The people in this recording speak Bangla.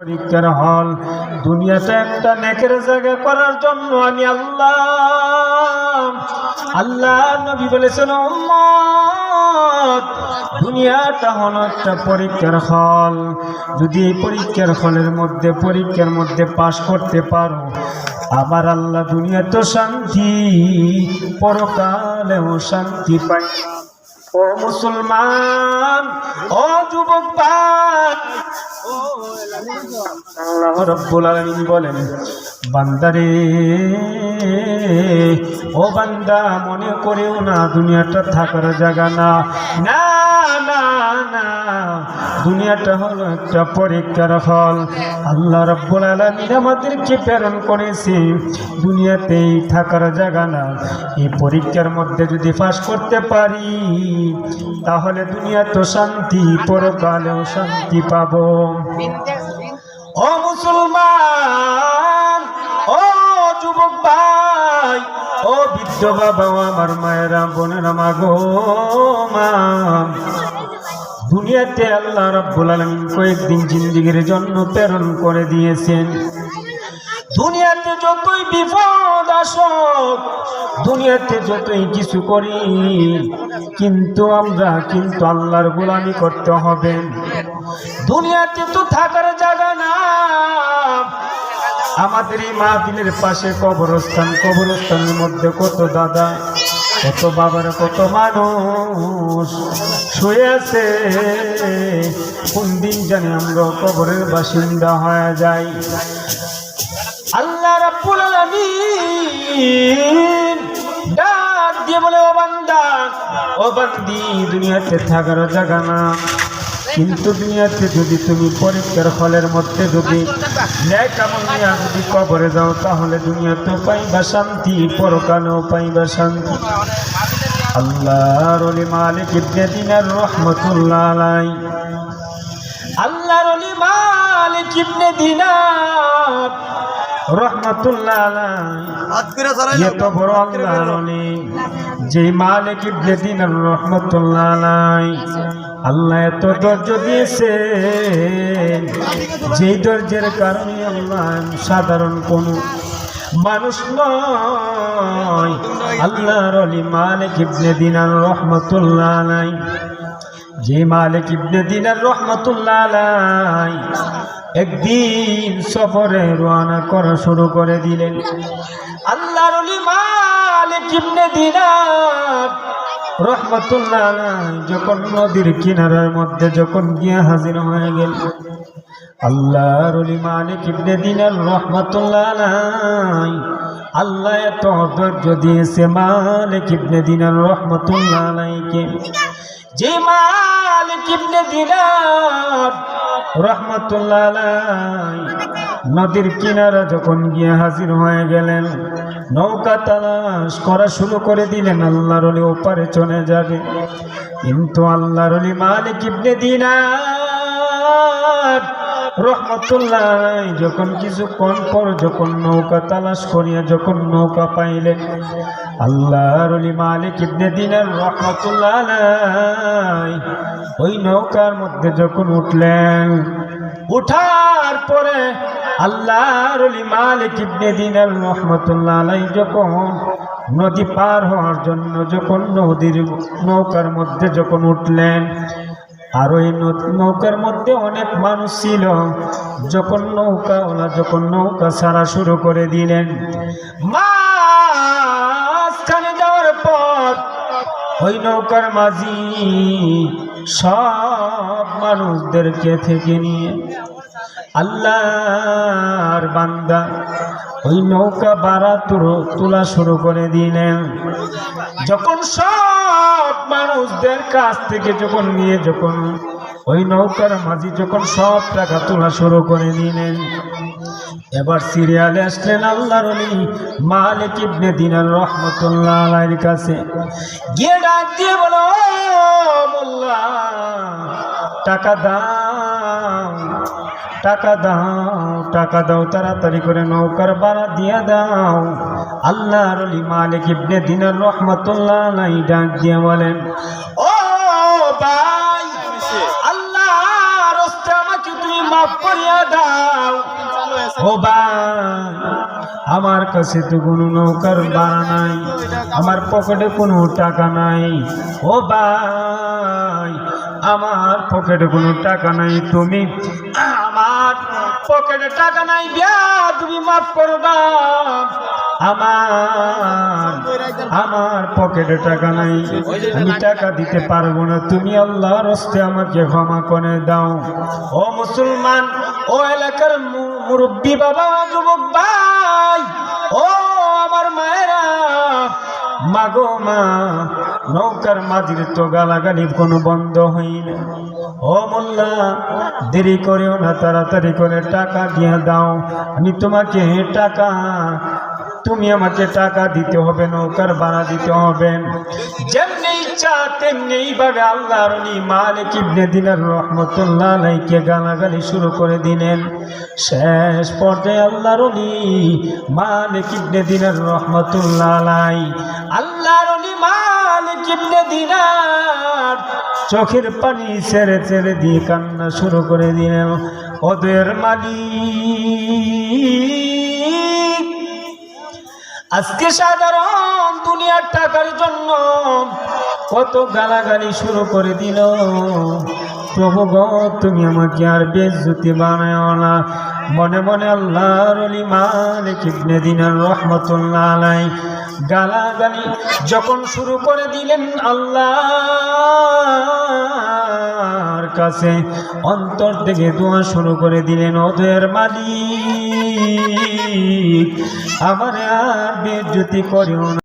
পরীক্ষার হল দুনিয়াটা একটা নেকের জায়গা করার জন্য আমি আল্লাহ আল্লাহ নবী বলেছেন দুনিয়াটা হলো একটা পরীক্ষার হল। যদি এই পরীক্ষার হলের মধ্যে, পরীক্ষার মধ্যে পাশ করতে পারো আবার আল্লাহ দুনিয়া তো শান্তি, পরকালেও শান্তি পাই ও মুসলমান, ও যুবক ভাই আল্লাহ রব্বুল আলামিন বলেন বান্দারে। ও বান্দা, মনে করেও না, দুনিয়াটা থাকার জায়গা না। না না দুনিয়াটা হলো একটা পরীক্ষার ফল আল্লাহ রব্বুল আলামিন আমাদেরকে প্রেরণ করেছে, দুনিয়াতেই থাকার জায়গা না। এই পরীক্ষার মধ্যে যদি পাস করতে পারি, তাহলে দুনিয়া তো শান্তি, পরকালেও শান্তি পাব। ও মুসলমান! বৃদ্ধ বাবা আমার মায়েরা বোনেরা মাগো মা। দুনিয়াতে আল্লাহ রাব্বুল আলামিন কয়েকদিন জিন্দিগির জন্য প্রেরণ করে দিয়েছেন। দুনিয়াতে যতই বিপদ আসুক, দুনিয়াতে যতই কিছু করি, কিন্তু আমরা কিন্তু আল্লাহর গোলামি করতে হবে। দুনিয়াতে তো থাকার জায়গা না আমাদের এই মাহফিলের পাশে কবরস্থান, কবরস্থানের মধ্যে কত দাদা, কত বাবার, কত মানুষ শুয়ে আছে। কোন দিন জানি আমরা কবরের বাসিন্দা হয়ে যাই। আল্লাহ রাব্বুল আলামিন ডাক দিয়ে বলে, ও বান্দা, ও বান্দি, দুনিয়াতে থাকার জায়গা না। কিন্তু দুনিয়াতে যদি তুমি পরীক্ষার ফলের মধ্যে যদি নিয়ে যদি কবরে যাও তাহলে দুনিয়াতে পাইবা শান্তি পরকালেও পাইবা শান্তি। আল্লাহর মালিক ইবনে দিনার রহমতুল্লাহ আলাই আল্লাহর মালিক ইবনে দিনার রহমতুল্লাহ আলাই এত বড় আল্লাহর যে মালিক ইবনে দিনার রহমতুল্লাহ আলাই আল্লাহ এত ধৈর্য দিয়েছে যেই ধৈর্যের কারণে আল্লাহ সাধারণ কোন মানুষ নয়। আল্লাহর অলি মালিক ইবনে দিনার রহমতুল্লাহ নাই যে মালিক ইবনে দিনার রহমতুল্লাহ আলাই একদিন সফরে রওনা করা শুরু করে দিলেন। আল্লাহর অলি মালিক ইবনে দিনার রহমতুল্লাহ যখন নদীর কিনারার মধ্যে যখন গিয়ে হাজির হয়ে গেল, আল্লাহর অলি মালিক ইবনে দিনার রহমতুল্লাহ আলাই আল্লাহ এত ধৈর্য দিয়েছে মালিক ইবনে দিনার রহমতুল্লাহ আলাইকে যে মালিক ইবনে দিনার রহমতুল্লাহ আলাই নদীর কিনারা যখন গিয়ে হাজির হয়ে গেলেন, নৌকা তালাশ করা শুরু করে দিলেন, আল্লাহর অলি ওপারে চলে যাবে। কিন্তু আল্লাহর অলি মালিক ইবনে দিনার রহমতুল্লাহ যখন কিছুক্ষণ পর যখন নৌকা তালাশ করিয়া যখন নৌকা পাইলেন, আল্লাহর মালিক ইবনে দিনার রহমতুল্লাহ ওই নৌকার মধ্যে যখন উঠলেন, উঠার পরে আল্লাহর মালিক ইবনে দিনার রহমতুল্লাহ আলাই যখন নদী পার হওয়ার জন্য যখন নদীর নৌকার মধ্যে যখন উঠলেন, আর ওই নৌকার মধ্যে অনেক মানুষ ছিল। যখন নৌকা ওলা যখন নৌকা ছাড়া শুরু করে দিলেন, মাঝখানে যাওয়ার পর ওই নৌকার মাঝি সব মানুষদেরকে থেকে নিয়ে আল্লাহর বান্দা। ওই নৌকা বাড়া তুলো- শুরু করে দিলেন। যখন সব মানুষদের কাছ থেকে যখন নিয়ে যখন ওই নৌকার মাঝি যখন সব টাকা তোলা শুরু করে দিলেন। এবার সিরিয়ালে আসলেন আল্লাহর মালিক ইবনে দিনার রহমতুল্লাহ আলাইহির কাছে। গিয়ে ডাক দিয়ে বলো, "ও মোল্লা, টাকা দাও। টাকা দাও টাকা দাও, তাড়াতাড়ি করে নৌকার ভাড়া দিয়ে দাও। আল্লাহর অলি মালিক ইবনে দিনার রহমতুল্লাহ আলাইহি ডাক দিয়ে বলেন, ও ভাই আল্লাহ রস্তে আমাকে তুমি মাফ করিয়া দাও। ও ভাই, আমার কাছে তো কোনো নৌকার ভাড়া নাই, আমার পকেটে কোনো টাকা নাই। ও ভাই আমার পকেটে কোনো টাকা নাই, তুমি? আমার পকেটে টাকা নাই, বিয়া তুমি মাফ করে দাও। আমার আমার পকেটে টাকা নাই, আমি টাকা দিতে পারব না। তুমি আল্লাহর হস্তে আমাকে ক্ষমা করে দাও। ও মুসলমান, ও এলাকার মুরব্বী বাবা, যুবক ভাই, ও আমার মায়েরা, মাগো মা নৌকার মাঝির তো গালাগালি কোনো বন্ধ হয় না ও মোল্লা, দেরি করেও না, তাড়াতাড়ি করে টাকা দিয়ে দাও। আমি তোমাকে টাকা, তুমি আমাকে টাকা দিতে হবে, নৌকার ভাড়া দিতে হবে। যেমনি ইচ্ছা, তেমনি এইভাবে আল্লাহর মালিক ইবনে দিনার রহমতুল্লাহ আলাইকে গালাগালি শুরু করে দিলেন। শেষ পর্যায়ে আল্লাহর মালিক ইবনে দিনার রহমতুল্লাহ আলাই মালিক ইবনে দিনার চোখের পানি ছেড়ে ছেড়ে দিয়ে কান্না শুরু করে দিলেন। ওদের মালিক, আজকে সাধারণ দুনিয়ার টাকার জন্য কত গালাগালি শুরু করে দিল। প্রভু তুমি আমাকে আর বেজ্জুতি বানায় না। মনে মনে আল্লাহর মালিক ইবনে দিনার রহমতুল্লাহ আলাই গালাগালি যখন শুরু করে দিলেন আল্লাহর কাছে, অন্তর থেকে দোয়া শুরু করে দিলেন ওদের মালিক, আমার আর বেজ্যোতি করিও না।